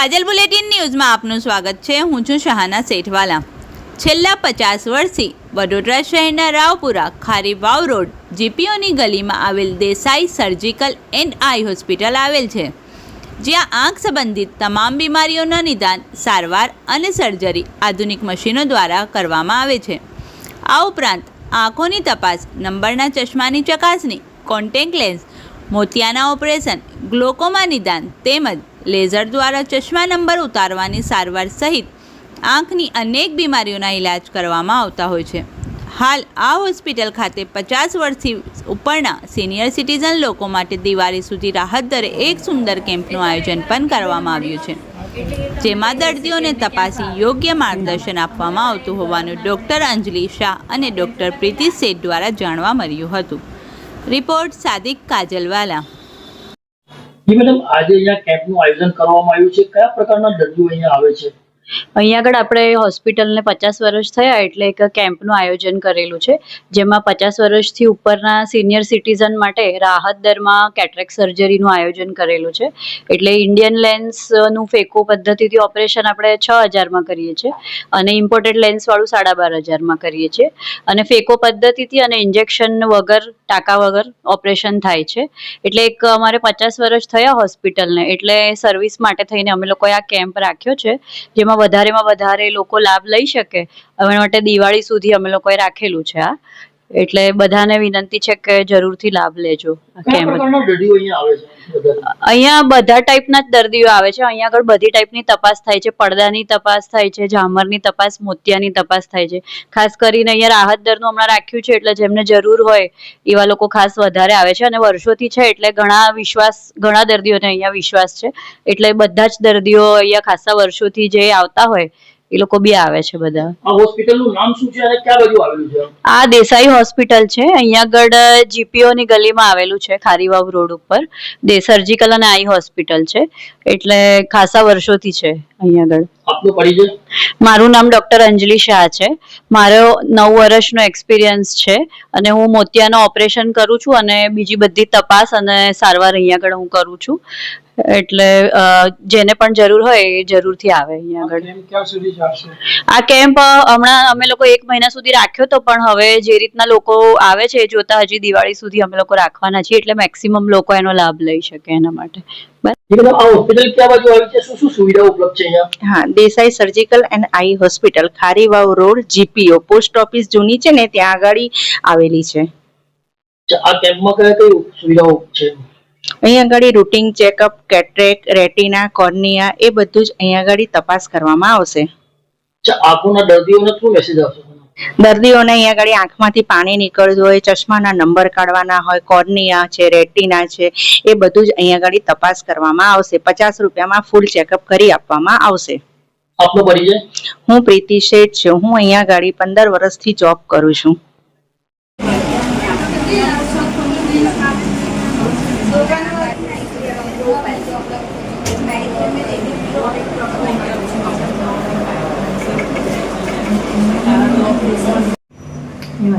કાજલ bulletin ન્યૂઝમાં આપનું સ્વાગત છે. હું છું શહાના શેઠવાલા. છેલ્લા પચાસ વર્ષથી વડોદરા શહેરના રાવપુરા ખારી વાવ રોડ જીપીઓની ગલીમાં આવેલ Desai surgical and eye hospital આવેલ છે. જ્યાં આંખ સંબંધિત તમામ બીમારીઓના નિદાન, સારવાર અને સર્જરી આધુનિક મશીનો દ્વારા કરવામાં આવે છે. આ ઉપરાંત આંખોની તપાસ, નંબરના ચશ્માની ચકાસણી, કોન્ટેક્ટ લેન્સ, મોતિયાના ઓપરેશન, ગ્લોકોમા નિદાન તેમજ લેઝર દ્વારા ચશ્મા નંબર ઉતારવાની સારવાર સહિત આંખની અનેક બીમારીઓના ઇલાજ કરવામાં આવતા હોય છે. હાલ આ હોસ્પિટલ ખાતે પચાસ વર્ષથી ઉપરના સિનિયર સિટીઝન લોકો માટે દિવાળી સુધી રાહત દરે એક સુંદર કેમ્પનું આયોજન પણ કરવામાં આવ્યું છે. જેમાં દર્દીઓને તપાસી યોગ્ય માર્ગદર્શન આપવામાં આવતું હોવાનું ડૉક્ટર અંજલિ શાહ અને ડૉક્ટર પ્રીતિ શેઠ દ્વારા જાણવા મળ્યું હતું. રિપોર્ટ સાદિક કાજલવાલા. જી મેડમ, આજે અહીંયા કેમ્પનું આયોજન કરવામાં આવ્યું છે. કયા પ્રકારના દર્દીઓ અહીંયા આવે છે? અહીંયા આગળ આપણે હોસ્પિટલને પચાસ વર્ષ થયા એટલે એક કેમ્પનું આયોજન કરેલું છે, જેમાં પચાસ વર્ષથી ઉપરના સિનિયર સિટીઝન માટે રાહત દરમાં કેટરેક સર્જરીનું આયોજન કરેલું છે. એટલે ઇન્ડિયન લેન્સનું ફેકો પદ્ધતિથી ઓપરેશન આપણે છ હજારમાં કરીએ છીએ અને ઇમ્પોર્ટેડ લેન્સવાળું સાડા બાર હજારમાં કરીએ છીએ. અને ફેકો પદ્ધતિથી અને ઇન્જેક્શન વગર ટાંકા વગર ઓપરેશન થાય છે. એટલે એક અમારે પચાસ વર્ષ થયા હોસ્પિટલને, એટલે સર્વિસ માટે થઈને અમે લોકોએ આ કેમ્પ રાખ્યો છે, જેમાં વધારેમાં વધારે લોકો લાભ લઈ શકે. એના માટે દિવાળી સુધી અમે લોકોએ રાખેલું છે આ. એટલે બધાને વિનંતી છે કે જરૂરથી લાભ લેજો કેમ્પ? અહીંયા બધા ટાઈપના જ દર્દીઓ આવે છે. અહીંયા આગળ બધી ટાઈપની તપાસ થાય છે. પડદાની તપાસ થાય છે ઝામરની તપાસ મોતિયાની તપાસ થાય છે. ખાસ કરીને અહીંયા રાહત દરનું હમણાં રાખ્યું છે એટલે જેમને જરૂર હોય એવા લોકો ખાસ વધારે આવે છે. અને વર્ષોથી છે એટલે ઘણા વિશ્વાસ ઘણા દર્દીઓને અહીંયા વિશ્વાસ છે. એટલે બધા જ દર્દીઓ અહીંયા ખાસા વર્ષોથી જે આવતા હોય એ લોકો બી આવે છે બધા. આ હોસ્પિટલનું નામ શું છે અને ક્યાં બાજુ આવેલું છે? આ દેસાઈ હોસ્પિટલ છે. અહીંયા આગળ જીપીઓ ની ગલીમાં આવેલું છે ખારીવાવ રોડ ઉપર. દે સર્જિકલ અને આઈ હોસ્પિટલ છે. એટલે ખાસા વર્ષોથી છે અહીંયા આગળ. આપનો પરિચય? મારું નામ ડોક્ટર અંજલિ શાહ છે. મારો નવ વર્ષનો એક્સપિરિયન્સ છે અને હું મોતિયાનો ઓપરેશન કરું છું અને બીજી બધી તપાસ અને સારવાર અહીંયા આગળ હું કરું છું. એટલે જેને પણ જરૂર હોય એ જરૂરથી આવે અહીંયા આગળ. આ કેમ્પ હમણાં અમે લોકો એક મહિના સુધી રાખ્યો તો પણ હવે જે રીતના લોકો આવે છે એ જોતા હજી દિવાળી સુધી અમે લોકો રાખવાના છીએ એટલે મેક્સિમમ લોકો એનો લાભ લઈ શકે એના માટે. આ હોસ્પિટલ ક્યાં બાજુ આવી છે? શું શું સુવિધાઓ ઉપલબ્ધ છે અહીંયા? હા Desai surgical and eye hospital Kharivav road GPO post office જૂની છે ને ત્યાં આગળ આવેલી છે. અચ્છા, આ કેમ્પમાં કયા કઈ સુવિધાઓ છે? અહીં આગળ routine checkup cataract retina cornea એ બધું જ અહીંયા આગળ તપાસ કરવામાં આવશે. આંખોના દર્દીઓને શું મેસેજ આપશો? દર્દીઓને અહીંયા આગળ આંખમાંથી પાણી નીકળતું હોય ચશ્માના નંબર કાઢવાના હોય કોર્નિયા છે રેટિના છે એ બધું જ અહીંયા આગળ તપાસ કરવામાં આવશે. પચાસ રૂપિયામાં ફૂલ ચેકઅપ કરી આપવામાં આવશે. આપનો પરિચય? હું પ્રીતિ શેઠ છું. હું અહીંયા આગળ પંદર વર્ષથી જોબ કરું છું. 你要是另外